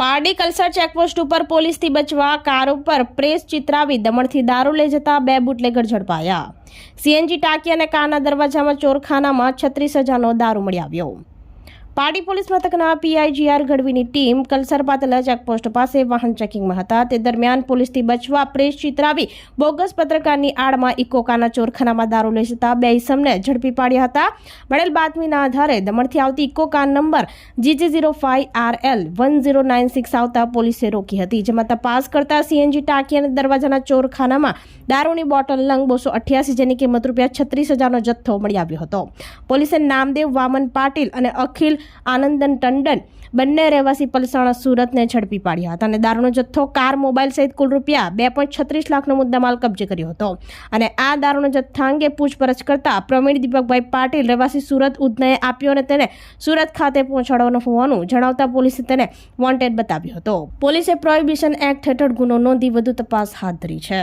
Pardi Kalsar checkpost ઉપર પોલીસથી બચવા car ઉપર પ્રેસ ચિતરાવી દમણથી દારૂ લઈ જતા બે બુટલેગર ઝડપાયા. સીએનજી ટાંકી અને કારના દરવાજામાં ચોરખાનામાં છત્રીસ હજારનો દારૂ મળી આવ્યો. પારડી પોલીસ મથકના પીઆઈજીઆર ગઢવીની ટીમ કલસર પાતલા ચેકપોસ્ટ પાસે વાહન ચેકિંગમાં હતા. તે દરમિયાન પોલીસથી બચવા પ્રેસ ચિતરાવી બોગસ પત્રકારની આડમાં ઇકોકાના ચોરખાનામાં દારૂ લઈ જતા બે ઇસમને ઝડપી પાડ્યા હતા. મળેલ બાતમીના આધારે દમણથી આવતી ઇકોકા number GJ zero five R L one zero nine six આવતા પોલીસે રોકી હતી, જેમાં તપાસ કરતા સીએનજી ટાંકી અને દરવાજાના ચોરખાનામાં દારૂની બોટલ લંગ બોસો અઠ્યાસી જેની કિંમત રૂપિયા છત્રીસ હજારનો જથ્થો મળી આવ્યો હતો. પોલીસે નામદેવ વામન પાટીલ અને અખિલ આનંદન ટંડન બંને રહેવાસી પલસાણા સુરતને ઝડપી પાડ્યા હતા અને દારૂનો જથ્થો કાર મોબાઈલ સહિત કુલ રૂપિયા બે પોઈન્ટ છત્રીસ લાખનો મુદ્દામાલ કબજે કર્યો હતો. અને આ દારૂનો જથ્થા અંગે પૂછપરછ કરતા પ્રવીણ દીપકભાઈ પાટીલ રહેવાસી સુરત ઉધનાએ આપ્યો અને તેને સુરત ખાતે પહોંચાડવાનું હોવાનું જણાવતા પોલીસે તેને વોન્ટેડ બતાવ્યો હતો. પોલીસે પ્રોહિબિશન એક્ટ હેઠળ ગુનો નોંધી વધુ તપાસ હાથ ધરી છે.